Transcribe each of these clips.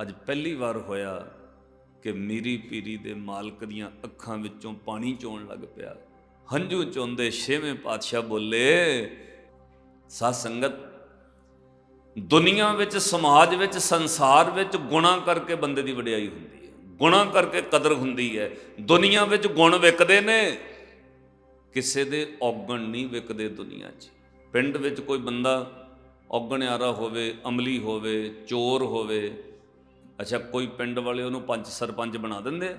ਅੱਜ ਪਹਿਲੀ ਵਾਰ ਹੋਇਆ ਕਿ ਮੀਰੀ ਪੀਰੀ ਦੇ ਮਾਲਕ ਦੀਆਂ ਅੱਖਾਂ ਵਿੱਚੋਂ ਪਾਣੀ ਚੋਣ ਲੱਗ ਪਿਆ। ਹੰਝੂ ਚੋਂਦੇ ਛੇਵੇਂ ਪਾਤਸ਼ਾਹ ਬੋਲੇ, ਸਾਧ ਸੰਗਤ, ਦੁਨੀਆ ਵਿੱਚ, ਸਮਾਜ ਵਿੱਚ, ਸੰਸਾਰ ਵਿੱਚ ਗੁਣਾ ਕਰਕੇ ਬੰਦੇ ਦੀ ਵਡਿਆਈ ਹੁੰਦੀ ਹੈ। ਗੁਣਾ ਕਰਕੇ ਕਦਰ ਹੁੰਦੀ ਹੈ। ਦੁਨੀਆ ਵਿੱਚ ਗੁਣ ਵਿਕਦੇ ਨੇ। ਕਿਸੇ ਦੇ ਔਗਣ ਨਹੀਂ ਵਿਕਦੇ ਦੁਨੀਆ 'ਚ। ਪਿੰਡ ਵਿੱਚ ਕੋਈ ਬੰਦਾ ਔਗਣਿਆਰਾ ਹੋਵੇ, ਅਮਲੀ ਹੋਵੇ, ਚੋਰ ਹੋਵੇ ਅੱਛਾ, ਕੋਈ ਪਿੰਡ ਵਾਲੇ ਉਹਨੂੰ ਪੰਚ ਸਰਪੰਚ ਬਣਾ ਦਿੰਦੇ? ਆ?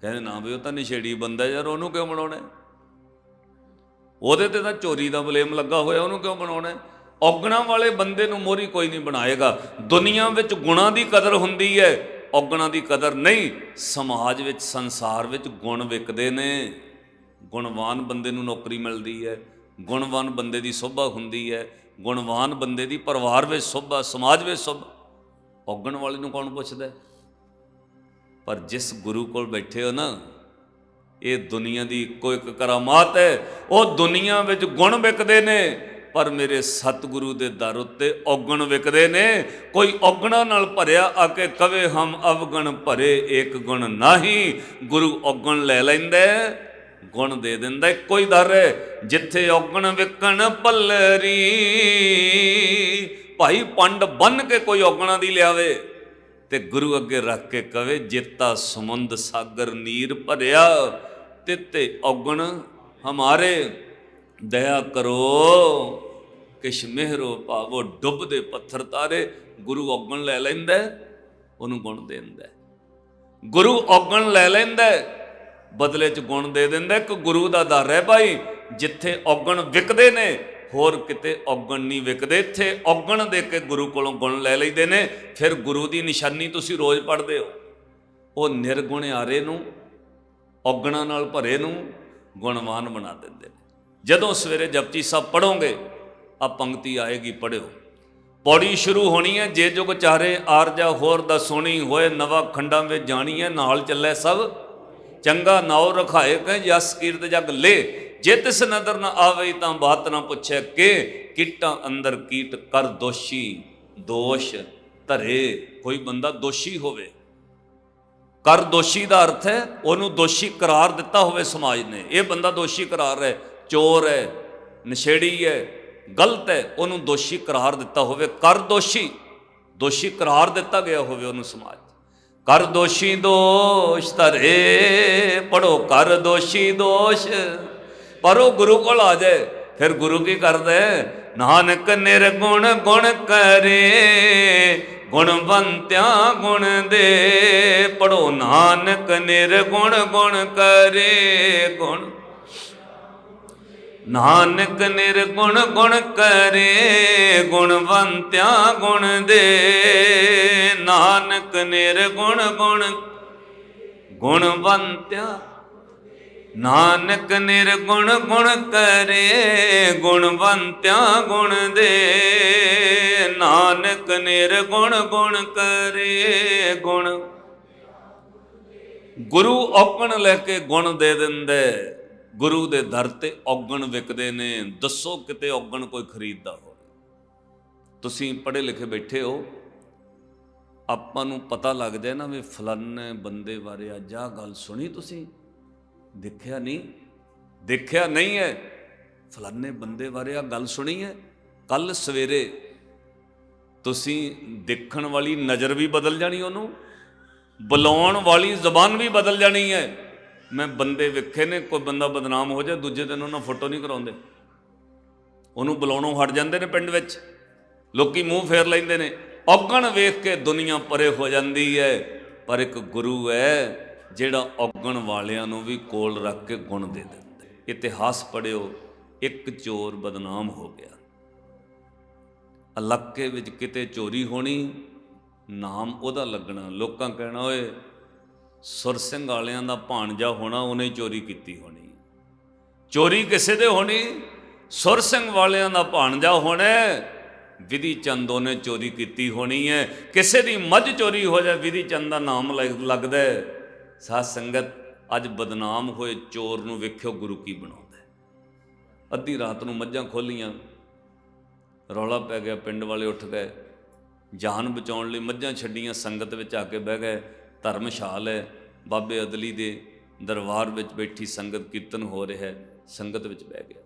ਕਹਿੰਦੇ, ਨਾ ਵੀ ਉਹ ਤਾਂ ਨਸ਼ੇੜੀ ਬੰਦਾ ਯਾਰ, ਉਹਨੂੰ ਕਿਉਂ ਬਣਾਉਣਾ ਉਹਦੇ ਤੇ ਤਾਂ ਚੋਰੀ ਦਾ ਬਲੇਮ ਲੱਗਾ ਹੋਇਆ, ਉਹਨੂੰ ਕਿਉਂ ਬਣਾਉਣਾ ਔਗਣਾ ਵਾਲੇ ਬੰਦੇ ਨੂੰ ਮੋਰੀ ਕੋਈ ਨਹੀਂ ਬਣਾਏਗਾ। ਦੁਨੀਆ ਵਿੱਚ ਗੁਣਾਂ ਦੀ ਕਦਰ ਹੁੰਦੀ ਹੈ, ਔਗਣਾ ਦੀ ਕਦਰ ਨਹੀਂ, ਸਮਾਜ ਵਿੱਚ, ਸੰਸਾਰ ਵਿੱਚ ਗੁਣ ਵਿਕਦੇ ਨੇ। ਗੁਣਵਾਨ ਬੰਦੇ ਨੂੰ ਨੌਕਰੀ ਮਿਲਦੀ ਹੈ, ਗੁਣਵਾਨ ਬੰਦੇ ਦੀ ਸੋਭਾ ਹੁੰਦੀ ਹੈ, ਗੁਣਵਾਨ ਬੰਦੇ ਦੀ ਪਰਿਵਾਰ ਵਿੱਚ ਸੋਭਾ, ਸਮਾਜ ਵਿੱਚ ਸੋਭਾ। ਔਗਣ ਵਾਲੇ ਨੂੰ ਕੌਣ ਪੁੱਛਦਾ? ਪਰ ਜਿਸ ਗੁਰੂ ਕੋਲ ਬੈਠੇ ਹੋ ਨਾ, ਇਹ ਦੁਨੀਆ ਦੀ ਇੱਕੋ ਇੱਕ ਕਰਾਮਾਤ ਹੈ। ਉਹ ਦੁਨੀਆ ਵਿੱਚ ਗੁਣ ਵਿਕਦੇ ਨੇ, ਪਰ ਮੇਰੇ ਸਤਿਗੁਰੂ ਦੇ ਦਰ ਉੱਤੇ ਔਗਣ ਵਿਕਦੇ ਨੇ। ਕੋਈ ਔਗਣਾ ਨਾਲ ਭਰਿਆ ਆ ਕੇ ਕਵੇ, ਹਮ ਅਵਗਣ ਭਰੇ ਏਕ ਗੁਣ ਨਾਹੀ। ਗੁਰੂ ਔਗਣ ਲੈ ਲੈਂਦਾ ਗੁਣ ਦੇ ਦਿੰਦਾ ਹੈ। ਕੋਈ ਦਰ ਹੈ। ਜਿੱਥੇ ਔਗਣ ਵਿਕਣ ਪੱਲਰੀ ਭਾਈ ਪੰਡ ਬੰਨ ਕੇ ਕੋਈ ਔਗਣਾ ਦੀ ਲਿਆਵੇ ਤੇ ਗੁਰੂ ਅੱਗੇ ਰੱਖ ਕੇ ਕਵੇ, ਜੇਤਾ ਸਮੁੰਦ ਸਾਗਰ ਨੀਰ ਭਰਿਆ, ਤਿੱਤੇ ਔਗਣ ਹਮਾਰੇ। ਦਇਆ ਕਰੋ, ਕਿਛ ਮਿਹਰੋ ਭਾਵੋ, ਡੁੱਬਦੇ ਪੱਥਰ ਤਾਰੇ। ਗੁਰੂ ਔਗਣ ਲੈ ਲੈਂਦਾ ਉਹਨੂੰ ਗੁਣ ਦੇ ਦਿੰਦਾ ਗੁਰੂ ਔਗਣ ਲੈ ਲੈਂਦਾ ਬਦਲੇ ਚ ਗੁਣ ਦੇ ਦਿੰਦਾ ਹੈ। ਇੱਕ ਗੁਰੂ ਦਾ ਦਰ ਹੈ ਭਾਈ, ਜਿੱਥੇ ਔਗਣ ਵਿਕਦੇ ਨੇ ਹੋਰ ਕਿਤੇ ਔਗਣ ਨਹੀਂ ਵਿਕਦੇ। ਇੱਥੇ ਔਗਣ ਦੇ ਕੇ ਗੁਰੂ ਕੋਲੋਂ ਗੁਣ ਲੈ ਲਈਦੇ ਨੇ। ਫਿਰ ਗੁਰੂ ਦੀ ਨਿਸ਼ਾਨੀ ਤੁਸੀਂ ਰੋਜ਼ ਪੜ੍ਹਦੇ ਹੋ। ਉਹ ਨਿਰਗੁਣ ਆਰੇ ਨੂੰ, ਔਗਣਾਂ ਨਾਲ ਭਰੇ ਨੂੰ ਗੁਣਵਾਨ ਬਣਾ ਦਿੰਦੇ ਨੇ। ਜਦੋਂ ਸਵੇਰੇ ਜਪਜੀ ਸਾਹਿਬ ਪੜੋਗੇ ਆ ਪੰਕਤੀ ਆਏਗੀ ਪੜਿਓ ਪੌੜੀ ਸ਼ੁਰੂ ਹੋਣੀ ਹੈ, ਜੇ ਜੁਗ ਚਾਰੇ ਆਰਜਾ ਹੋਰ ਦਾ ਸੁਣੀ ਹੋਏ, ਨਵਾਂ ਖੰਡਾਂ ਵਿੱਚ ਜਾਣੀ ਹੈ, ਨਾਲ ਚੱਲੇ ਸਭ। ਚੰਗਾ ਨਾਉ ਰਖਾਏ ਕਹ ਜਸ ਕੀਰਤ ਜਗ ਲੇ। ਜੇ ਤਿਸ ਨਦਰ ਨਾ ਆਵੇ ਤਾਂ ਬਾਤ ਨਾ ਪੁੱਛੇ ਕਿ, ਕੀਟਾਂ ਅੰਦਰ ਕੀਟ ਕਰ ਦੋਸ਼ੀ, ਦੋਸ਼ ਧਰੇ, ਕੋਈ ਬੰਦਾ ਦੋਸ਼ੀ ਹੋਵੇ। ਕਰ ਦੋਸ਼ੀ ਦਾ ਅਰਥ ਹੈ, ਉਹਨੂੰ ਦੋਸ਼ੀ ਕਰਾਰ ਦਿੱਤਾ ਹੋਵੇ ਸਮਾਜ ਨੇ। ਇਹ ਬੰਦਾ ਦੋਸ਼ੀ ਕਰਾਰ ਹੈ, ਚੋਰ ਹੈ, ਨਸ਼ੇੜੀ ਹੈ, ਗਲਤ ਹੈ, ਉਹਨੂੰ ਦੋਸ਼ੀ ਕਰਾਰ ਦਿੱਤਾ ਹੋਵੇ। ਕਰ ਦੋਸ਼ੀ ਦੋਸ਼ੀ ਕਰਾਰ ਦਿੱਤਾ ਗਿਆ ਹੋਵੇ ਉਹਨੂੰ ਸਮਾਜ। ਕਰ ਦੋਸ਼ੀ ਦੋਸ਼ ਧਰੇ ਪੜੋ ਕਰ ਦੋਸ਼ੀ ਦੋਸ਼ ਪਰ ਉਹ ਗੁਰੂ ਕੋਲ ਆ ਜਾਏ। ਫਿਰ ਗੁਰੂ ਕੀ ਕਰਦਾ ਨਾਨਕ ਨਿਰਗੁਣ ਗੁਣ ਕਰੇ, ਗੁਣਵੰਤਿਆਂ ਗੁਣ ਦੇ। ਪੜੋ ਨਾਨਕ ਨਿਰਗੁਣ ਗੁਣ ਕਰੇ, ਗੁਣ। ਨਾਨਕ ਨਿਰਗੁਣ ਗੁਣ ਕਰੇ, ਗੁਣਵੰਤਿਆਂ ਗੁਣ ਦੇ। ਨਾਨਕ ਨਿਰਗੁਣ ਗੁਣ, ਗੁਣਵੰਤਿਆਂ ਨਾਨਕ ਨਿਰਗੁਣ ਗੁਣ ਕਰੇ, ਗੁਣਵੰਤਿਆਂ ਗੁਣ ਦੇ। ਨਾਨਕ ਨਿਰਗੁਣ ਗੁਣ ਕਰੇ, ਗੁਣ। ਗੁਰੂ ਔਕਣ ਲੈ ਕੇ ਗੁਣ ਦੇ ਦਿੰਦੇ। ਗੁਰੂ ਦੇ ਦਰ ਤੇ ਔਗਣ ਵਿਕਦੇ ਨੇ। ਦੱਸੋ ਕਿਤੇ ਔਗਣ ਕੋਈ ਖਰੀਦਦਾ ਹੋਵੇ। ਤੁਸੀਂ ਪੜ੍ਹੇ ਲਿਖੇ ਬੈਠੇ ਹੋ। ਆਪਾਂ ਨੂੰ ਪਤਾ ਲੱਗ ਜਾਏ ਨਾ ਵੀ ਫਲਾਨੇ ਬੰਦੇ ਬਾਰੇ ਅੱਜ ਆਹ ਗੱਲ ਸੁਣੀ ਤੁਸੀਂ। ਦੇਖਿਆ ਨਹੀਂ ਦੇਖਿਆ ਨਹੀਂ ਹੈ। ਫਲਾਨੇ ਬੰਦੇ ਬਾਰੇ ਆ ਗੱਲ ਸੁਣੀ ਹੈ। ਕੱਲ ਸਵੇਰੇ ਤੁਸੀਂ ਦੇਖਣ ਵਾਲੀ ਨਜ਼ਰ ਵੀ ਬਦਲ ਜਾਣੀ ਉਹਨੂੰ, ਬੁਲਾਉਣ ਵਾਲੀ ਜ਼ਬਾਨ ਵੀ ਬਦਲ ਜਾਣੀ ਹੈ। ਮੈਂ ਬੰਦੇ ਵੇਖੇ ਨੇ, ਕੋਈ ਬੰਦਾ ਬਦਨਾਮ ਹੋ ਜਾਏ, ਦੂਜੇ ਦਿਨ ਉਹਨਾਂ ਫੋਟੋ ਨਹੀਂ ਕਰਾਉਂਦੇ। ਉਹਨੂੰ ਬੁਲਾਉਣੋਂ ਹਟ ਜਾਂਦੇ ਨੇ ਪਿੰਡ ਵਿੱਚ। ਲੋਕੀ ਮੂੰਹ ਫੇਰ ਲੈਂਦੇ ਨੇ। ਔਗਣ ਵੇਖ ਕੇ ਦੁਨੀਆ ਪਰੇ ਹੋ ਜਾਂਦੀ ਹੈ। ਪਰ ਇੱਕ ਗੁਰੂ ਹੈ ਜਿਹੜਾ ਔਗਣ ਵਾਲਿਆਂ ਨੂੰ ਵੀ ਕੋਲ ਰੱਖ ਕੇ ਗੁਣ ਦੇ ਦਿੰਦਾ ਇਤਿਹਾਸ ਪੜਿਓ ਇੱਕ ਚੋਰ ਬਦਨਾਮ ਹੋ ਗਿਆ। ਇਲਾਕੇ ਵਿੱਚ ਕਿਤੇ ਚੋਰੀ ਹੋਣੀ, ਨਾਮ ਉਹਦਾ ਲੱਗਣਾ, ਲੋਕਾਂ ਕਹਿਣਾ, ਓਏ, ਸੁਰ ਸਿੰਘ ਵਾਲਿਆਂ ਦਾ ਭਾਣਜਾ ਹੋਣਾ, ਉਹਨੇ ਚੋਰੀ ਕੀਤੀ ਹੋਣੀ। ਚੋਰੀ ਕਿਸੇ ਦੇ ਹੋਣੀ? ਸੁਰ ਸਿੰਘ ਵਾਲਿਆਂ ਦਾ ਭਾਣਜਾ ਹੋਣਾ ਵਿਧੀ ਚੰਦ ਉਹਨੇ ਚੋਰੀ ਕੀਤੀ ਹੋਣੀ ਹੈ। ਕਿਸੇ ਦੀ ਮੱਝ ਚੋਰੀ ਹੋ ਜਾਏ, ਵਿਧੀ ਚੰਦ ਦਾ ਨਾਮ ਲੱਗ- ਲੱਗਦਾ ਹੈ। ਸਾਧ ਸੰਗਤ, ਅੱਜ ਬਦਨਾਮ ਹੋਏ ਚੋਰ ਨੂੰ ਵੇਖਿਓ ਗੁਰੂ ਕੀ ਬਣਾਉਂਦਾ ਅੱਧੀ ਰਾਤ ਨੂੰ ਮੱਝਾਂ ਖੋਲੀਆਂ, ਰੌਲਾ ਪੈ ਗਿਆ, ਪਿੰਡ ਵਾਲੇ ਉੱਠ ਗਏ। ਜਾਨ ਬਚਾਉਣ ਲਈ ਮੱਝਾਂ ਛੱਡੀਆਂ, ਸੰਗਤ ਵਿੱਚ ਆ ਕੇ ਬਹਿ ਗਏ। ਧਰਮਸ਼ਾਲ ਹੈ, ਬਾਬੇ ਅਦਲੀ ਦੇ ਦਰਬਾਰ ਵਿੱਚ ਬੈਠੀ ਸੰਗਤ ਕੀਰਤਨ ਹੋ ਰਿਹਾ ਹੈ, ਸੰਗਤ ਵਿੱਚ ਬਹਿ ਗਿਆ।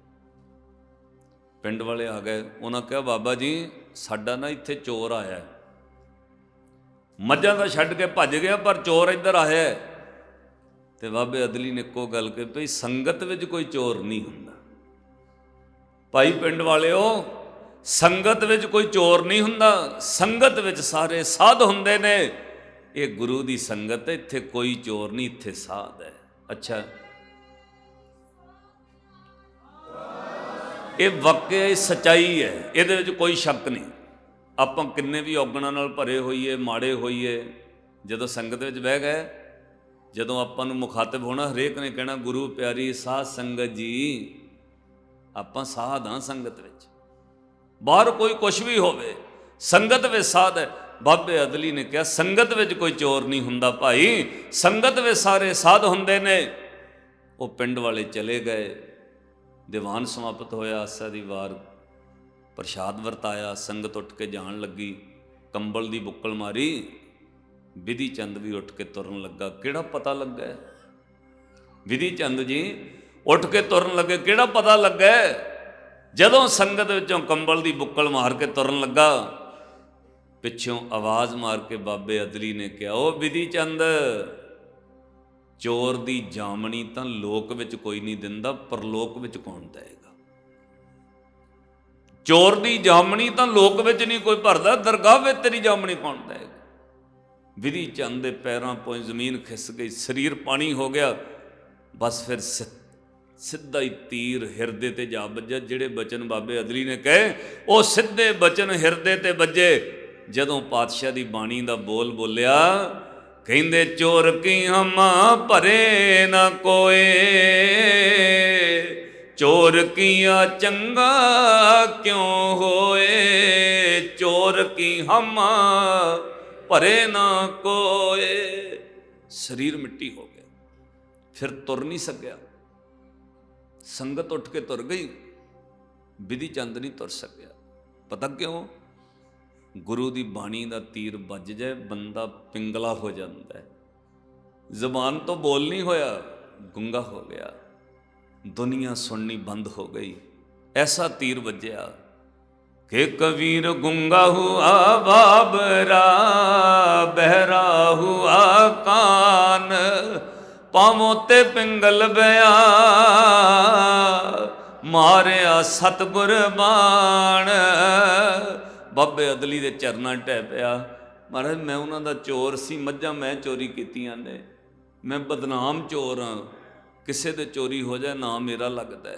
ਪਿੰਡ ਵਾਲੇ ਆ ਗਏ, ਉਹਨਾਂ ਕਿਹਾ, ਬਾਬਾ ਜੀ, ਸਾਡਾ ਨਾ ਇੱਥੇ ਚੋਰ ਆਇਆ ਮੱਝਾਂ ਦਾ ਛੱਡ ਕੇ ਭੱਜ ਗਿਆ, ਪਰ ਚੋਰ ਇੱਧਰ ਆਇਆ ਤੇ ਬਾਬੇ ਅਦਲੀ ਨੇ ਇੱਕੋ ਗੱਲ ਕਹੀ ਭਈ ਸੰਗਤ ਵਿੱਚ ਕੋਈ ਚੋਰ ਨਹੀਂ ਹੁੰਦਾ। ਭਾਈ ਪਿੰਡ ਵਾਲਿਓ, ਸੰਗਤ ਵਿੱਚ ਕੋਈ ਚੋਰ ਨਹੀਂ ਹੁੰਦਾ। ਸੰਗਤ ਵਿੱਚ ਸਾਰੇ ਸਾਧ ਹੁੰਦੇ ਨੇ। ਇਹ ਗੁਰੂ ਦੀ ਸੰਗਤ ਹੈ, ਇੱਥੇ ਕੋਈ ਚੋਰ ਨਹੀਂ, ਇੱਥੇ ਸਾਧ ਹੈ। ਅੱਛਾ। ਇਹ ਵਾਕਿਆ ਇਹ ਸਚਾਈ ਹੈ, ਇਹਦੇ ਵਿੱਚ ਕੋਈ ਸ਼ੱਕ ਨਹੀਂ। ਆਪਾਂ ਕਿੰਨੇ ਵੀ ਔਗਣਾਂ ਨਾਲ ਭਰੇ ਹੋਈਏ, ਮਾੜੇ ਹੋਈਏ, ਜਦੋਂ ਸੰਗਤ ਵਿੱਚ ਬਹਿ ਗਏ ਜਦੋਂ ਆਪਾਂ ਨੂੰ ਮੁਖਾਤਬ ਹੋਣਾ, ਹਰੇਕ ਨੇ ਕਹਿਣਾ, ਗੁਰੂ ਪਿਆਰੀ, ਸਾਧ ਸੰਗਤ ਜੀ। ਆਪਾਂ ਸਾਧ ਹਾਂ ਸੰਗਤ ਵਿੱਚ। ਬਾਹਰ ਕੋਈ ਕੁਝ ਵੀ ਹੋਵੇ, ਸੰਗਤ ਵਿੱਚ ਸਾਧ ਹੈ। ਬਾਬੇ ਅਦਲੀ ਨੇ ਕਿਹਾ, ਸੰਗਤ ਵਿੱਚ ਕੋਈ ਚੋਰ ਨਹੀਂ ਹੁੰਦਾ ਭਾਈ। ਸੰਗਤ ਵਿੱਚ ਸਾਰੇ ਸਾਧ ਹੁੰਦੇ ਨੇ। ਉਹ ਪਿੰਡ ਵਾਲੇ ਚਲੇ ਗਏ। ਦੀਵਾਨ ਸਮਾਪਤ ਹੋਇਆ, ਆਸਾ ਦੀ ਵਾਰ। ਪ੍ਰਸ਼ਾਦ ਵਰਤਾਇਆ, ਸੰਗਤ ਉੱਠ ਕੇ ਜਾਣ ਲੱਗੀ। ਕੰਬਲ ਦੀ ਬੁੱਕਲ ਮਾਰੀ। ਵਿਧੀ ਚੰਦ ਵੀ ਉੱਠ ਕੇ ਤੁਰਨ ਲੱਗਾ, ਕਿਹੜਾ ਪਤਾ ਲੱਗਾ? ਵਿਧੀ ਚੰਦ ਜੀ, ਉੱਠ ਕੇ ਤੁਰਨ ਲੱਗੇ, ਕਿਹੜਾ ਪਤਾ ਲੱਗਾ? ਜਦੋਂ ਸੰਗਤ ਵਿੱਚੋਂ ਕੰਬਲ ਦੀ ਬੁੱਕਲ ਮਾਰ ਕੇ ਤੁਰਨ ਲੱਗਾ, ਪਿੱਛੋਂ ਆਵਾਜ਼ ਮਾਰ ਕੇ ਬਾਬੇ ਅਦਲੀ ਨੇ ਕਿਹਾ ਉਹ ਵਿਧੀ ਚੰਦ, ਚੋਰ ਦੀ ਜਾਮਣੀ ਤਾਂ ਲੋਕ ਵਿੱਚ ਕੋਈ ਨਹੀਂ ਦਿੰਦਾ, ਪਰਲੋਕ ਵਿੱਚ ਕੌਣ ਦੇਗਾ ਚੋਰ ਦੀ ਜਾਮਣੀ ਤਾਂ ਲੋਕ ਵਿੱਚ ਨਹੀਂ ਕੋਈ ਭਰਦਾ, ਦਰਗਾਹ ਵਿੱਚ ਤੇਰੀ ਜਾਮਣੀ ਕੌਣ ਦੇਗਾ ਵਿਧੀ ਚੰਦ ਦੇ ਪੈਰਾਂ ਪੋਂ ਜ਼ਮੀਨ ਖਿਸ ਗਈ, ਸਰੀਰ ਪਾਣੀ ਹੋ ਗਿਆ। ਬਸ ਫਿਰ ਸਿ- ਸਿੱਧਾ ਹੀ ਤੀਰ ਹਿਰਦੇ ਤੇ ਜਾ ਵੱਜਿਆ, ਜਿਹੜੇ ਬਚਨ ਬਾਬੇ ਅਦਲੀ ਨੇ ਕਹੇ, ਉਹ ਸਿੱਧੇ ਬਚਨ ਹਿਰਦੇ ਤੇ ਵੱਜੇ। ਜਦੋਂ ਪਾਤਸ਼ਾਹ ਦੀ ਬਾਣੀ ਦਾ ਬੋਲ ਬੋਲਿਆ, ਕਹਿੰਦੇ, ਚੋਰ ਕੀ ਹਮਾ ਭਰੇ ਨਾ ਕੋਏ? ਚੋਰ ਕੀਆ ਚੰਗਾ ਕਿਉਂ ਹੋਏ? ਚੋਰ ਕੀ ਹਮਾ ਭਰੇ ਨਾ ਕੋਏ। ਸਰੀਰ ਮਿੱਟੀ ਹੋ ਗਿਆ। ਫਿਰ ਤੁਰ ਨਹੀਂ ਸਕਿਆ। ਸੰਗਤ ਉੱਠ ਕੇ ਤੁਰ ਗਈ। ਵਿਧੀ ਚੰਦ ਨਹੀਂ ਤੁਰ ਸਕਿਆ। ਪਤਾ ਕਿਉਂ? ਗੁਰੂ ਦੀ ਬਾਣੀ ਦਾ ਤੀਰ ਵੱਜ ਜਾਏ, ਬੰਦਾ ਪਿੰਗਲਾ ਹੋ ਜਾਂਦਾ ਹੈ। ਜ਼ਬਾਨ ਤੋਂ ਬੋਲ ਨਹੀਂ ਹੋਇਆ, ਗੁੰਗਾ ਹੋ ਗਿਆ। ਦੁਨੀਆ ਸੁਣਨੀ ਬੰਦ ਹੋ ਗਈ। ਐਸਾ ਤੀਰ ਵੱਜਿਆ। ਕਿ ਕਬੀਰ ਗੁੰਗਾ ਹੁਆ ਬਾਬਰਾ ਬਹਿਰਾ ਹੁਆ ਕਾਨ। ਪਾਵੋਂ ਤੇ ਪਿੰਗਲ ਬਿਆ, ਮਾਰਿਆ ਸਤਗੁਰ ਬਾਣ। ਬਾਬੇ ਅਦਲੀ ਦੇ ਚਰਨਾਂ ਟਹਿ ਪਿਆ। ਮਹਾਰਾਜ, ਮੈਂ ਉਹਨਾਂ ਦਾ ਚੋਰ ਸੀ, ਮੱਝਾਂ ਮੈਂ ਚੋਰੀ ਕੀਤੀਆਂ ਨੇ। ਮੈਂ ਬਦਨਾਮ ਚੋਰ ਹਾਂ। ਕਿਸੇ ਦੇ ਚੋਰੀ ਹੋ ਜਾਏ, ਨਾ ਮੇਰਾ ਲੱਗਦਾ।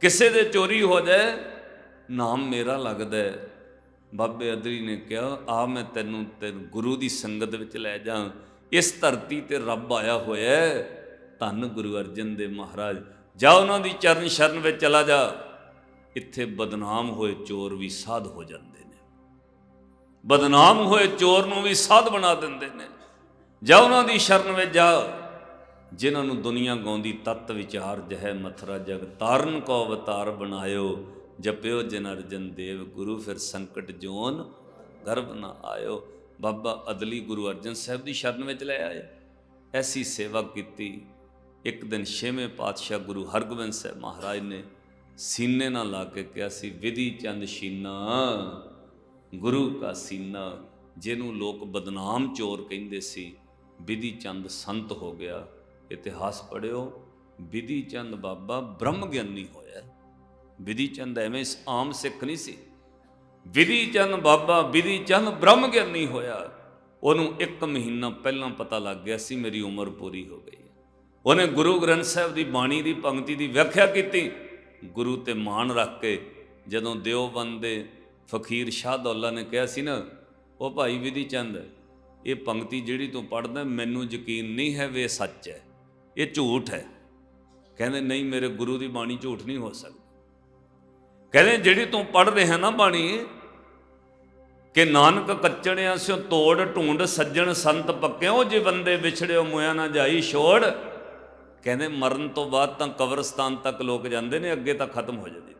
ਕਿਸੇ ਦੇ ਚੋਰੀ ਹੋ ਜਾਏ ਨਾਮ ਮੇਰਾ ਲੱਗਦਾ ਹੈ। ਬਾਬੇ ਅਦਰੀ ਨੇ ਕਿਹਾ, ਆ ਮੈਂ ਤੈਨੂੰ ਤੈਨੂੰ ਗੁਰੂ ਦੀ ਸੰਗਤ ਵਿੱਚ ਲੈ ਜਾ ਇਸ ਧਰਤੀ ਤੇ ਰੱਬ ਆਇਆ ਹੋਇਆ ਹੈ। ਧੰਨ ਗੁਰੂ ਅਰਜਨ ਦੇਵ ਮਹਾਰਾਜ। ਜਾ ਉਹਨਾਂ ਦੀ ਚਰਨ ਸ਼ਰਨ ਵਿੱਚ ਚਲਾ ਜਾ। ਇੱਥੇ ਬਦਨਾਮ ਹੋਏ ਚੋਰ ਵੀ ਸਾਧ ਹੋ ਜਾਂਦੇ ਨੇ। ਬਦਨਾਮ ਹੋਏ ਚੋਰ ਨੂੰ ਵੀ ਸਾਧ ਬਣਾ ਦਿੰਦੇ ਨੇ। ਜਾ ਉਹਨਾਂ ਦੀ ਸ਼ਰਨ ਵਿੱਚ ਜਾ। ਜਿਨ੍ਹਾਂ ਨੂੰ ਦੁਨੀਆ ਗਾਉਂਦੀ ਤਤ ਵਿਚਾਰ ਜਹ ਮਥਰਾ ਜਗ ਤਾਰਨ ਕੋ ਅਵਤਾਰ ਬਣਾਇਓ। ਜਪਿਓ ਜਨ ਅਰਜਨ ਦੇਵ ਗੁਰੂ, ਫਿਰ ਸੰਕਟ ਜੋਨ, ਗਰਭ ਨਾ ਆਇਓ। ਬਾਬਾ ਅਦਲੀ ਗੁਰੂ ਅਰਜਨ ਸਾਹਿਬ ਦੀ ਸ਼ਰਨ ਵਿੱਚ ਲੈ ਆਏ। ਐਸੀ ਸੇਵਾ ਕੀਤੀ। ਇੱਕ ਦਿਨ ਛੇਵੇਂ ਪਾਤਸ਼ਾਹ ਗੁਰੂ ਹਰਗੋਬਿੰਦ ਸਾਹਿਬ ਮਹਾਰਾਜ ਨੇ ਸੀਨੇ ਨਾਲ ਲਾ ਕੇ ਕਿਹਾ ਸੀ, ਵਿਧੀ ਚੰਦ ਸ਼ੀਨਾ, ਗੁਰੂ ਕਾ ਸੀਨਾ, ਜਿਹਨੂੰ ਲੋਕ ਬਦਨਾਮ ਚੋਰ ਕਹਿੰਦੇ ਸੀ, ਵਿਧੀ ਚੰਦ ਸੰਤ ਹੋ ਗਿਆ। ਇਤਿਹਾਸ ਪੜਿਓ ਵਿਧੀ ਚੰਦ ਬਾਬਾ ਬ੍ਰਹਮ ਗਿਆਨੀ ਹੋਇਆ। ਵਿਧੀ ਚੰਦ ਐਵੇਂ ਆਮ ਸਿੱਖ ਨਹੀਂ ਸੀ। ਵਿਧੀ ਚੰਦ ਬਾਬਾ, ਵਿਧੀ ਚੰਦ ਬ੍ਰਹਮ ਗਿਆਨੀ ਹੋਇਆ। ਉਹਨੂੰ ਇੱਕ ਮਹੀਨਾ ਪਹਿਲਾਂ ਪਤਾ ਲੱਗ ਗਿਆ ਸੀ ਮੇਰੀ ਉਮਰ ਪੂਰੀ ਹੋ ਗਈ ਉਹਨੇ ਗੁਰੂ ਗ੍ਰੰਥ ਸਾਹਿਬ ਦੀ ਬਾਣੀ ਦੀ, ਪੰਕਤੀ ਦੀ ਵਿਆਖਿਆ ਕੀਤੀ। ਗੁਰੂ ਤੇ ਮਾਣ ਰੱਖ ਕੇ ਜਦੋਂ ਦਿਓਬੰਦ ਦੇ ਫਕੀਰ ਸ਼ਾਹ ਦੌਲਾ ਨੇ ਕਿਹਾ ਸੀ ਨਾ, ਉਹ ਭਾਈ ਵਿਧੀ ਚੰਦ, ਇਹ ਪੰਕਤੀ ਜਿਹੜੀ ਤੂੰ ਪੜ੍ਹਦਾ, ਮੈਨੂੰ ਯਕੀਨ ਨਹੀਂ ਹੈ ਵੀ ਇਹ ਸੱਚ ਹੈ। ਇਹ ਝੂਠ ਹੈ। ਕਹਿੰਦੇ, ਨਹੀਂ, ਮੇਰੇ ਗੁਰੂ ਦੀ ਬਾਣੀ ਝੂਠ ਨਹੀਂ ਹੋ ਸਕਦੀ। ਕਹਿੰਦੇ ਜਿਹੜੀ ਤੂੰ ਪੜ੍ਹ ਰਿਹਾ ਨਾ ਬਾਣੀ, ਕਿ ਨਾਨਕ ਕੱਚਣਿਆ ਸਿਓ ਤੋੜ, ਢੂੰਡ ਸੱਜਣ ਸੰਤ ਪੱਕਿਓ, ਜੇ ਬੰਦੇ ਵਿਛੜਿਓ ਮੋਇਆ ਨਾ ਜਾਈ ਛੋੜ। ਕਹਿੰਦੇ ਮਰਨ ਤੋਂ ਬਾਅਦ ਤਾਂ ਕਬਰਸਤਾਨ ਤੱਕ ਲੋਕ ਜਾਂਦੇ ਨੇ, ਅੱਗੇ ਤਾਂ ਖਤਮ ਹੋ ਜਾਂਦੀ।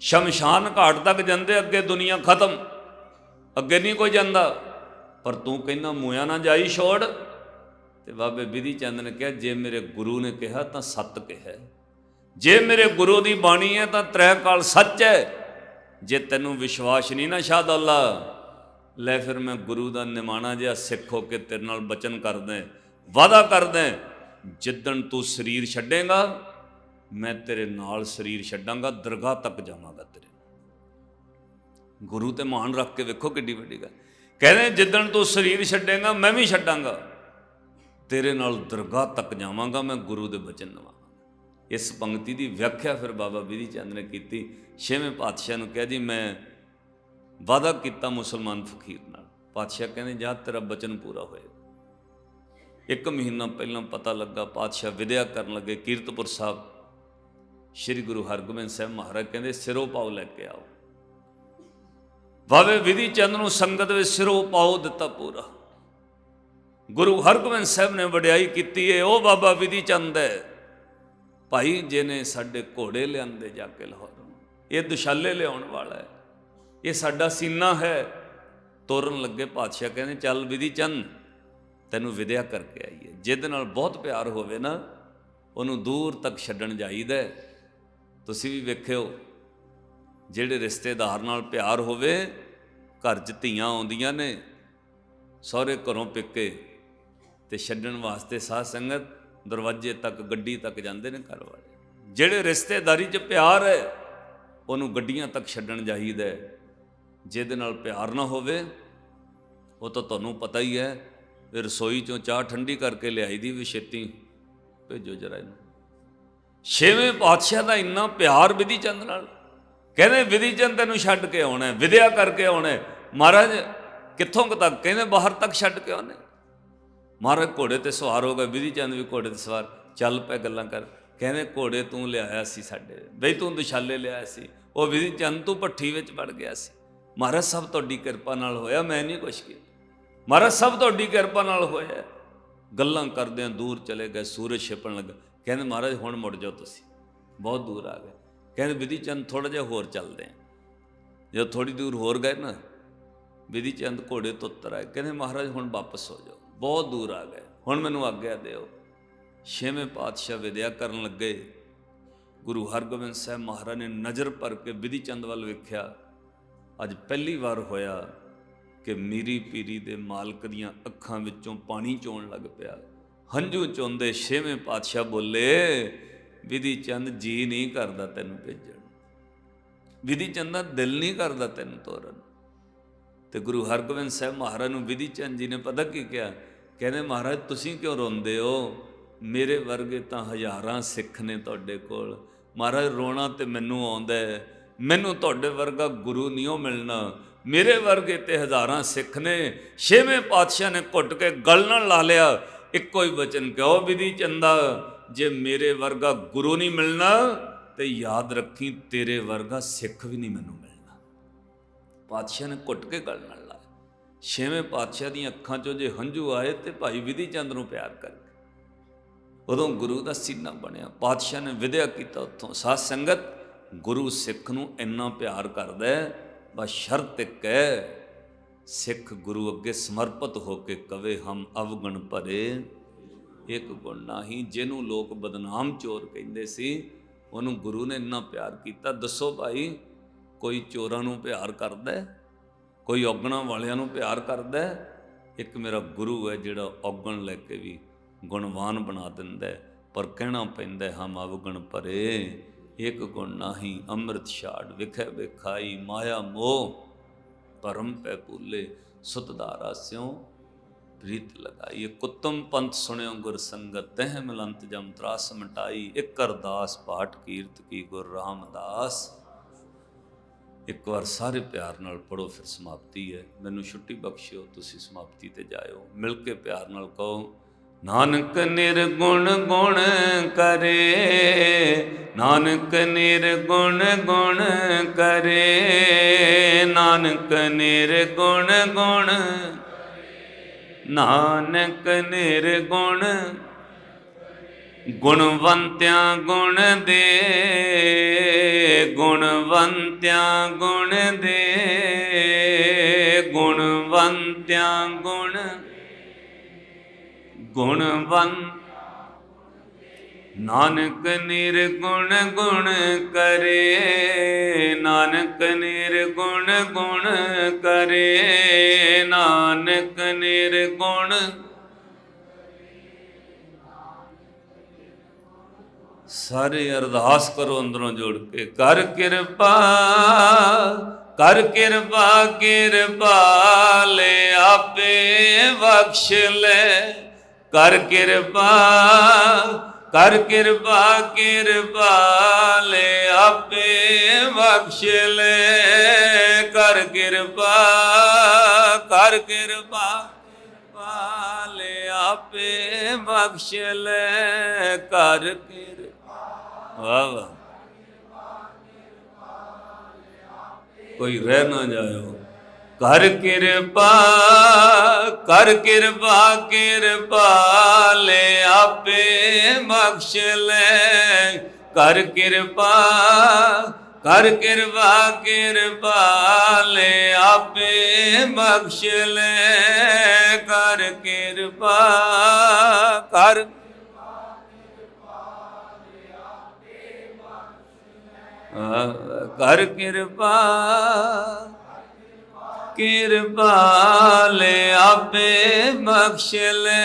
ਸ਼ਮਸ਼ਾਨ ਘਾਟ ਤੱਕ ਜਾਂਦੇ, ਅੱਗੇ ਦੁਨੀਆ ਖਤਮ। ਅੱਗੇ ਨਹੀਂ ਕੋਈ ਜਾਂਦਾ। ਪਰ ਤੂੰ ਕਹਿੰਦਾ ਮੋਇਆ ਨਾ ਜਾਈ ਛੋੜ। ਤੇ ਬਾਬੇ ਵਿਧੀ ਚੰਦ ਨੇ ਕਿਹਾ, ਜੇ ਮੇਰੇ ਗੁਰੂ ਨੇ ਕਿਹਾ ਤਾਂ ਸੱਤ ਕਿਹਾ। ਜੇ ਮੇਰੇ ਗੁਰੂ ਦੀ ਬਾਣੀ ਹੈ ਤਾਂ ਤ੍ਰੈ ਕਾਲ ਸੱਚ ਹੈ। ਜੇ ਤੈਨੂੰ ਵਿਸ਼ਵਾਸ ਨਹੀਂ ਨਾ ਸ਼ਾਦ ਅੱਲਾ ਲੈ ਫਿਰ ਮੈਂ ਗੁਰੂ ਦਾ ਨਿਮਾਣਾ ਜਿਹਾ ਸਿੱਖ ਹੋ ਕੇ ਤੇਰੇ ਨਾਲ ਬਚਨ ਕਰਦਾ ਵਾਦਾ ਕਰਦਾ ਜਿੱਦਣ ਤੂੰ ਸਰੀਰ ਛੱਡੇਗਾ, ਮੈਂ ਤੇਰੇ ਨਾਲ ਸਰੀਰ ਛੱਡਾਂਗਾ, ਦਰਗਾਹ ਤੱਕ ਜਾਵਾਂਗਾ ਤੇਰੇ ਗੁਰੂ ਤੇ ਮਾਣ ਰੱਖ ਕੇ ਵੇਖੋ ਕਿੱਡੀ ਵੱਡੀ ਗੱਲ। ਕਹਿੰਦੇ ਜਿੱਦਣ ਤੂੰ ਸਰੀਰ ਛੱਡੇਗਾ, ਮੈਂ ਵੀ ਛੱਡਾਂਗਾ, ਤੇਰੇ ਨਾਲ ਦਰਗਾਹ ਤੱਕ ਜਾਵਾਂਗਾ, ਮੈਂ ਗੁਰੂ ਦੇ ਬਚਨ ਨਵਾਂ ਇਸ ਪੰਕਤੀ ਦੀ ਵਿਆਖਿਆ ਫਿਰ ਬਾਬਾ ਬਿਧੀ ਚੰਦ ਨੇ ਕੀਤੀ। ਛੇਵੇਂ ਪਾਤਸ਼ਾਹ ਨੂੰ ਕਿਹਾ, ਜੀ, ਮੈਂ ਵਾਦਾ ਕੀਤਾ ਮੁਸਲਮਾਨ ਫਕੀਰ ਨਾਲ। ਪਾਤਸ਼ਾਹ ਕਹਿੰਦੇ, ਜਾ, ਤੇਰਾ ਬਚਨ ਪੂਰਾ ਹੋਏਗਾ। ਇੱਕ ਮਹੀਨਾ ਪਹਿਲਾਂ ਪਤਾ ਲੱਗਾ, ਪਾਤਸ਼ਾਹ ਵਿਦਿਆ ਕਰਨ ਲੱਗੇ ਕੀਰਤਪੁਰ ਸਾਹਿਬ। ਸ੍ਰੀ ਗੁਰੂ ਹਰਗੋਬਿੰਦ ਸਾਹਿਬ ਮਹਾਰਾਜ ਕਹਿੰਦੇ, ਸਿਰੋਂ ਪਾਉ ਲੈ ਕੇ ਆਓ। ਬਾਬੇ ਵਿਧੀ ਚੰਦ ਨੂੰ ਸੰਗਤ ਵਿੱਚ ਸਿਰੋਂ ਪਾਉ ਦਿੱਤਾ ਪੂਰਾ। ਗੁਰੂ ਹਰਗੋਬਿੰਦ ਸਾਹਿਬ ਨੇ ਵਡਿਆਈ ਕੀਤੀ ਏ ਉਹ ਬਾਬਾ ਵਿਧੀ ਚੰਦ ਹੈ ਭਾਈ ਜਿਹਨੇ ਸਾਡੇ ਘੋੜੇ ਲਿਆਂਦੇ ਜਾ ਕੇ ਲਾਹੌਰ ਇਹ ਦੁਸ਼ਾਲੇ ਲਿਆਉਣ ਵਾਲਾ ਹੈ। ਇਹ ਸਾਡਾ ਸੀਨਾ ਹੈ। ਤੋਰਨ ਲੱਗੇ ਪਾਤਸ਼ਾਹ ਕਹਿੰਦੇ, ਚੱਲ ਵਿਧੀ ਚੰਦ ਤੈਨੂੰ ਵਿਦਿਆ ਕਰਕੇ ਆਈ ਹੈ ਜਿਹਦੇ ਨਾਲ ਬਹੁਤ ਪਿਆਰ ਹੋਵੇ ਨਾ, ਉਹਨੂੰ ਦੂਰ ਤੱਕ ਛੱਡਣ ਜਾਈਦਾ ਤੁਸੀਂ ਵੀ ਵੇਖਿਓ, ਜਿਹੜੇ ਰਿਸ਼ਤੇਦਾਰ ਨਾਲ ਪਿਆਰ ਹੋਵੇ, ਘਰ 'ਚ ਧੀਆਂ ਆਉਂਦੀਆਂ ਨੇ, ਸਹੁਰੇ ਘਰੋਂ ਪਿੱਕੇ ਤੇ ਛੱਡਣ ਵਾਸਤੇ ਸਾਧ ਸੰਗਤ ਦਰਵਾਜ਼ੇ ਤੱਕ ਗੱਡੀ ਤੱਕ ਜਾਂਦੇ ਨੇ ਘਰ ਵਾਲੇ। ਜਿਹੜੇ ਰਿਸ਼ਤੇਦਾਰੀ 'ਚ ਪਿਆਰ ਹੈ ਉਹਨੂੰ ਗੱਡੀਆਂ ਤੱਕ ਛੱਡਣ ਚਾਹੀਦਾ ਹੈ। ਜਿਹਦੇ ਨਾਲ ਪਿਆਰ ਨਾ ਹੋਵੇ ਉਹ ਤਾਂ ਤੁਹਾਨੂੰ ਪਤਾ ਹੀ ਹੈ ਵੀ ਰਸੋਈ ਚੋਂ ਚਾਹ ਠੰਡੀ ਕਰਕੇ ਲਿਆਈ ਦੀ ਵੀ ਛੇਤੀ ਭੇਜੋ ਜਰਾ ਇਹਨੂੰ। ਛੇਵੇਂ ਪਾਤਸ਼ਾਹ ਦਾ ਇੰਨਾ ਪਿਆਰ ਵਿਧੀ ਚੰਦ ਨਾਲ। ਕਹਿੰਦੇ ਵਿਧੀ ਚੰਦ ਤੈਨੂੰ ਛੱਡ ਕੇ ਆਉਣਾ ਹੈ, ਵਿਦਿਆ ਕਰਕੇ ਆਉਣਾ ਮਹਾਰਾਜ ਕਿੱਥੋਂ ਕੁ ਤੱਕ? ਕਹਿੰਦੇ ਬਾਹਰ ਤੱਕ ਛੱਡ ਕੇ ਆਉਣੇ ਮਹਾਰਾਜ ਘੋੜੇ ਤੇ ਸਵਾਰ ਹੋ ਗਏ, ਵਿਧੀ ਚੰਦ ਵੀ ਘੋੜੇ ਤੇ ਸਵਾਰ, ਚੱਲ ਪੈ ਗੱਲਾਂ ਕਰ। ਕਹਿੰਦੇ ਘੋੜੇ ਤੂੰ ਲਿਆਇਆ ਸੀ ਸਾਡੇ, ਬਈ ਤੂੰ ਦੁਸ਼ਾਲੇ ਲਿਆਇਆ ਸੀ, ਉਹ ਵਿਧੀ ਚੰਦ ਤੂੰ ਭੱਠੀ ਵਿੱਚ ਵੜ ਗਿਆ ਸੀ। ਮਹਾਰਾਜ ਸਭ ਤੁਹਾਡੀ ਕਿਰਪਾ ਨਾਲ ਹੋਇਆ, ਮੈਂ ਨਹੀਂ ਕੁਛ ਕੀਤਾ। ਮਹਾਰਾਜ ਸਭ ਤੁਹਾਡੀ ਕਿਰਪਾ ਨਾਲ ਹੋਇਆ। ਗੱਲਾਂ ਕਰਦਿਆਂ ਦੂਰ ਚਲੇ ਗਏ, ਸੂਰਜ ਛਿਪਣ ਲੱਗਾ। ਕਹਿੰਦੇ ਮਹਾਰਾਜ ਹੁਣ ਮੁੜ ਜਾਓ ਤੁਸੀਂ, ਬਹੁਤ ਦੂਰ ਆ ਗਏ। ਕਹਿੰਦੇ ਵਿਧੀ ਚੰਦ ਥੋੜਾ ਜਿਹਾ ਹੋਰ ਚੱਲਦੇ ਆ। ਜਦੋਂ ਥੋੜੀ ਦੂਰ ਹੋਰ ਗਏ ਨਾ, ਵਿਧੀ ਚੰਦ ਘੋੜੇ ਤੋਂ ਉਤਰ ਆਏ। ਕਹਿੰਦੇ ਮਹਾਰਾਜ ਹੁਣ ਵਾਪਸ ਹੋ ਜਾਓ। ਬਹੁਤ ਦੂਰ ਆ ਗਏ। ਹੁਣ ਮੈਨੂੰ ਆਗਿਆ ਦਿਓ। ਛੇਵੇਂ ਪਾਤਸ਼ਾਹ ਵਿਦਿਆ ਕਰਨ ਲੱਗੇ। ਗੁਰੂ ਹਰਗੋਬਿੰਦ ਸਾਹਿਬ ਮਹਾਰਾਜ ਨੇ ਨਜ਼ਰ ਭਰ ਕੇ ਵਿਧੀ ਚੰਦ ਵੱਲ ਵੇਖਿਆ। ਅੱਜ ਪਹਿਲੀ ਵਾਰ ਹੋਇਆ ਕਿ ਮੀਰੀ ਪੀਰੀ ਦੇ ਮਾਲਕ ਦੀਆਂ ਅੱਖਾਂ ਵਿੱਚੋਂ ਪਾਣੀ ਚੋਣ ਲੱਗ ਪਿਆ। ਹੰਝੂ ਚੋਂਦੇ ਛੇਵੇਂ ਪਾਤਸ਼ਾਹ ਬੋਲੇ, ਵਿਧੀ ਚੰਦ, ਜੀ ਨਹੀਂ ਕਰਦਾ ਤੈਨੂੰ ਭੇਜਣ। ਵਿਧੀ ਚੰਦ ਦਾ ਦਿਲ ਨਹੀਂ ਕਰਦਾ ਤੈਨੂੰ ਤੋਰਨ। ਤੇ ਗੁਰੂ ਹਰਗੋਬਿੰਦ ਸਾਹਿਬ ਮਹਾਰਾਜ ਨੂੰ ਵਿਧੀ ਚੰਦ ਜੀ ਨੇ ਪਤਾ ਕੀ ਕਿਹਾ? ਕਹਿੰਦੇ, ਮਹਾਰਾਜ, ਤੁਸੀਂ ਕਿਉਂ ਰੋਂਦੇ ਹੋ? ਮੇਰੇ ਵਰਗੇ ਤਾਂ ਹਜ਼ਾਰਾਂ ਸਿੱਖ ਨੇ ਤੁਹਾਡੇ ਕੋਲ। ਮਹਾਰਾਜ, ਰੋਣਾ ਤੇ ਮੈਨੂੰ ਆਉਂਦਾ ਹੈ। ਮੈਨੂੰ ਤੁਹਾਡੇ ਵਰਗਾ ਗੁਰੂ ਨਹੀਂ ਉਹ ਮਿਲਣਾ। ਮੇਰੇ ਵਰਗੇ ਤੇ ਹਜ਼ਾਰਾਂ ਸਿੱਖ ਨੇ। ਛੇਵੇਂ ਪਾਤਸ਼ਾਹ ਨੇ ਘੁੱਟ ਕੇ ਗਲ ਨਾਲ ਲਾ ਲਿਆ। ਇੱਕੋ ਹੀ ਬਚਨ ਕਿਉ ਵਿਧੀ ਚੰਦਾ ਜੇ ਮੇਰੇ ਵਰਗਾ ਗੁਰੂ ਨਹੀਂ ਮਿਲਣਾ, ਤੇ ਯਾਦ ਰੱਖੀ ਤੇਰੇ ਵਰਗਾ ਸਿੱਖ ਵੀ ਨਹੀਂ ਮੈਨੂੰ ਮਿਲਣਾ। ਪਾਤਸ਼ਾਹ ਨੇ ਘੁੱਟ ਕੇ ਗਲ ਨਾਲ ਲਾਇਆ। ਛੇਵੇਂ ਪਾਤਸ਼ਾਹ ਦੀਆਂ ਅੱਖਾਂ 'ਚੋਂ ਜੇ ਹੰਝੂ ਆਏ ਤੇ ਭਾਈ ਵਿਧੀ ਚੰਦ ਨੂੰ ਪਿਆਰ ਕਰ ਉਦੋਂ ਗੁਰੂ ਦਾ ਸੀਨਾ ਬਣਿਆ। ਪਾਤਸ਼ਾਹ ਨੇ ਵਿਦਿਆ ਕੀਤਾ ਉੱਥੋਂ, ਸਾਧ ਸੰਗਤ, ਗੁਰੂ ਸਿੱਖ ਨੂੰ ਇੰਨਾ ਪਿਆਰ ਕਰਦਾ ਹੈ, ਬਸ ਸ਼ਰਤ ਇੱਕ ਹੈ, ਸਿੱਖ ਗੁਰੂ ਅੱਗੇ ਸਮਰਪਿਤ ਹੋ ਕੇ ਕਵੇ, ਹਮ ਅਵਗਣ ਭਰੇ। ਇੱਕ ਗੁਣ ਨਹੀਂ ਜਿਹਨੂੰ ਲੋਕ ਬਦਨਾਮ ਚੋਰ ਕਹਿੰਦੇ ਸੀ, ਉਹਨੂੰ ਗੁਰੂ ਨੇ ਇੰਨਾ ਪਿਆਰ ਕੀਤਾ, ਦੱਸੋ ਭਾਈ ਕੋਈ ਚੋਰਾਂ ਨੂੰ ਪਿਆਰ ਕਰਦਾ ਹੈ? ਕੋਈ ਔਗਣਾ ਵਾਲਿਆਂ ਨੂੰ ਪਿਆਰ ਕਰਦਾ ਹੈ? ਇੱਕ ਮੇਰਾ ਗੁਰੂ ਹੈ ਜਿਹੜਾ ਔਗਣ ਲੈ ਕੇ ਵੀ ਗੁਣਵਾਨ ਬਣਾ ਦਿੰਦਾ ਹੈ। ਪਰ ਕਹਿਣਾ ਪੈਂਦਾ ਹਮ ਅਵਗਣ ਪਰੇ ਇੱਕ ਗੁਣ ਨਾਹੀ ਅੰਮ੍ਰਿਤ ਛਾੜ ਵਿਖੇ ਵਿਖਾਈ, ਮਾਇਆ ਮੋਹ ਪਰਮ ਪੈ ਭੁੱਲੇ ਸੁਤਦਾਰਾ ਸਿਉ, ਪ੍ਰੀਤ ਲਗਾਈ ਇਹ ਕੁੱਤਮ ਪੰਥ ਸੁਣਿਓ ਗੁਰ ਸੰਗਤ, ਤਹਿ ਮਿਲੰਤ ਜਮ ਤਰਾਸ ਮਟਾਈ, ਇੱਕ ਅਰਦਾਸ ਪਾਠ ਕੀਰਤ ਕੀ ਗੁਰ ਰਾਮਦਾਸ ਇੱਕ ਵਾਰ ਸਾਰੇ ਪਿਆਰ ਨਾਲ ਪੜੋ ਫਿਰ ਸਮਾਪਤੀ ਹੈ। ਮੈਨੂੰ ਛੁੱਟੀ ਬਖਸ਼ਿਓ, ਤੁਸੀਂ ਸਮਾਪਤੀ ਤੇ ਜਾਇਓ। ਮਿਲ ਕੇ ਪਿਆਰ ਨਾਲ ਕਹੋ, ਨਾਨਕ ਨਿਰਗੁਣ ਗੁਣ ਕਰੇ, ਨਾਨਕ ਨਿਰਗੁਣ ਗੁਣ ਕਰੇ, ਨਾਨਕ ਨਿਰਗੁਣ ਗੁਣ ਨਾਨਕ ਨਿਰਗੁਣ ਗੁਣਵੰਤਿਆਂ ਗੁਣ ਦੇ, ਗੁਣਵੰਤਿਆਂ ਗੁਣ ਦੇ ਗੁਣ ਗੁਣਵੰਤਿਆਂ ਗੁਣ, ਗੁਣਵੰ, ਨਾਨਕ ਨਿਰਗੁਣ ਗੁਣ ਕਰੇ, ਨਾਨਕ ਨਿਰਗੁਣ ਗੁਣ ਕਰੇ, ਨਾਨਕ ਨਿਰਗੁਣ ਸਾਰੇ ਅਰਦਾਸ ਕਰੋ ਅੰਦਰੋਂ ਜੋੜ ਕੇ। ਕਰ ਕਿਰਪਾ ਕਰ ਕਿਰਪਾ ਕਿਰਪਾ ਲੈ ਆਪੇ ਬਖਸ਼ ਲੈ। ਕਰ ਕਿਰਪਾ ਕਰ ਕਿਰਪਾ ਕਿਰਪਾ ਲੈ ਆਪੇ ਬਖਸ਼ ਲੈ। ਕਰ ਕਿਰਪਾ ਕਰ ਕਿਰਪਾ ਪਾਲੇ ਆਪੇ ਬਖਸ਼ ਲੈ। ਕਰ ਕਿਰ ਵਾਹ ਵਾਹ। ਕੋਈ ਰਹਿ ਨਾ ਜਾਇਓ। ਕਰ ਕਿਰਪਾ ਕਰ ਕਿਰਪਾ ਕਿਰਪਾ ਲੈ ਆਪੇ ਬਖਸ਼ ਲੈ। ਕਰ ਕਿਰਪਾ ਕਰ ਕਿਰਪਾ ਕਿਰਪਾ ਲੈ ਆਪੇ ਬਖਸ਼ ਲੈ। ਕਰ ਕਿਰਪਾ ਕਰ ਕਰ ਕਿਰਪਾ ਕਿਰਪਾ ਲੈ ਆਪੇ ਬਖਸ਼ ਲੈ।